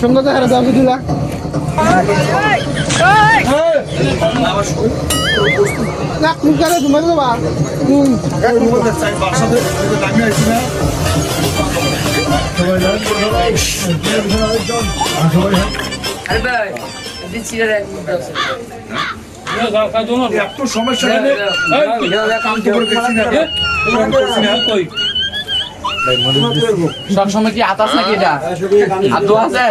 তো তো তো হেরে যাবে দিলা এক মুখ করে তোমার ভাই এক এত সমস্যা সবসময় কি আতাস নাকি এটা? আদু আছে?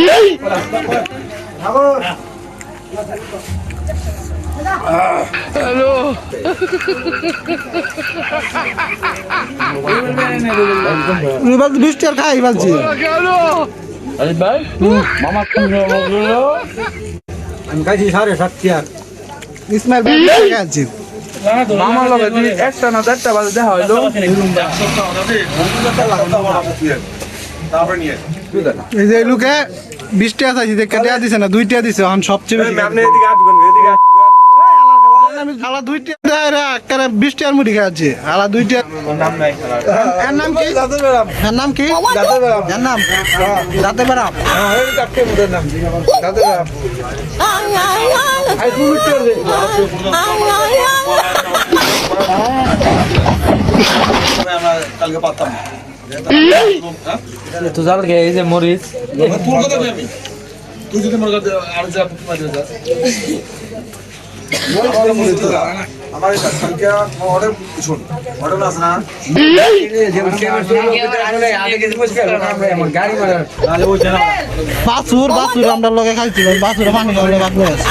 ওই বৃষ্টি আর খাই বলছি। আমি কাছে সাড়ে সাতটি আর। ইসমাইল ভাই মামার লগে একটা না চারটা বাজে দেখা হইল। তারপরে নিয়ে। এই যে এই লোকে বৃষ্টি আছে দেখে দেয়া দিছে না দুইটা দিছে এখন সবচেয়ে বেশি। আপনি এদিকে আসবেন এদিকে আমি আলা মুড়ি খাচ্ছি আলা দুইটা। নাম এর নাম কি? এর নাম কি? এর নাম? দাঁতে বেড়াম। আমরা কালকে পারতাম। না তো জাল গে এই যে মরিচ তোর কথা কই আমি তুই যদি মোর কাছে আর যা যা আমার এটা অর্ডার শুন অর্ডার আছে না বাসুর বাসুর আমরা লগে খাইছি বাসুর পানি খাইলে বাদ আছে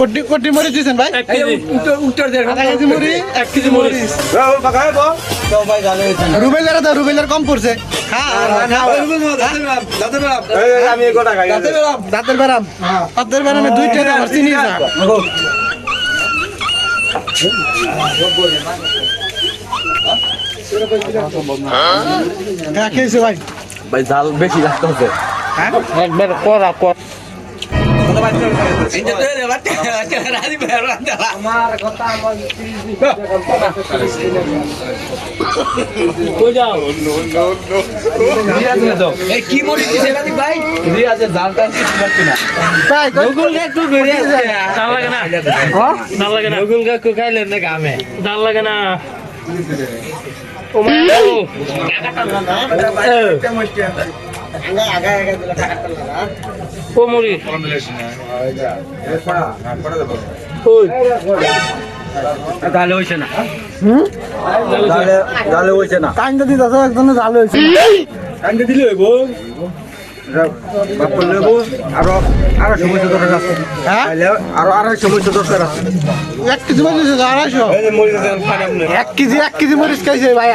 কোটি কোটি মরিচ দিছেন ভাই? আধা কেজি মুড়ি এক কেজি মরিচ। রুবেলের তো রুবেলের কম পড়ছে। দাঁতের বেরাম। দাঁতের বেরামে দুইটা দাম আর চিনি না হ্যাঁ? ভাই? ভাই জাল বেশি রাখতে হচ্ছে একবার করা কর। কি মরিচ দিছে রানি ভাই রিয়াজে কিছু পাচ্ছি না দাল লাগে না লাগে না গুগল কাকু খাইলেন না গামে দাল লাগে না ও মা ও ও মুড়ি গালে হইছে না। গালে হইছে না। কাইন্দা দিতে একজনের দিলে হইব। আরও আরও সমস্যা দরকার আছে। হ্যাঁ? আরও আরও সমস্যা দরকার আছে। এক কেজি মরিচ আড়াইশো। মরিচ এক কেজি এক কেজি মরিচ খাইছে ভাই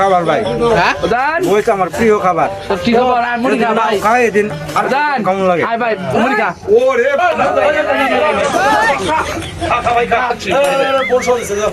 খাবার ভাই হ্যাঁ আমার প্রিয় খাবার কি খবর আয় মুড়ি খা ভাই খাই দিন আর দান কেমন লাগে আয় ভাই মুড়ি খা ওরে খা খা ভাই খা বসো দিছে যাও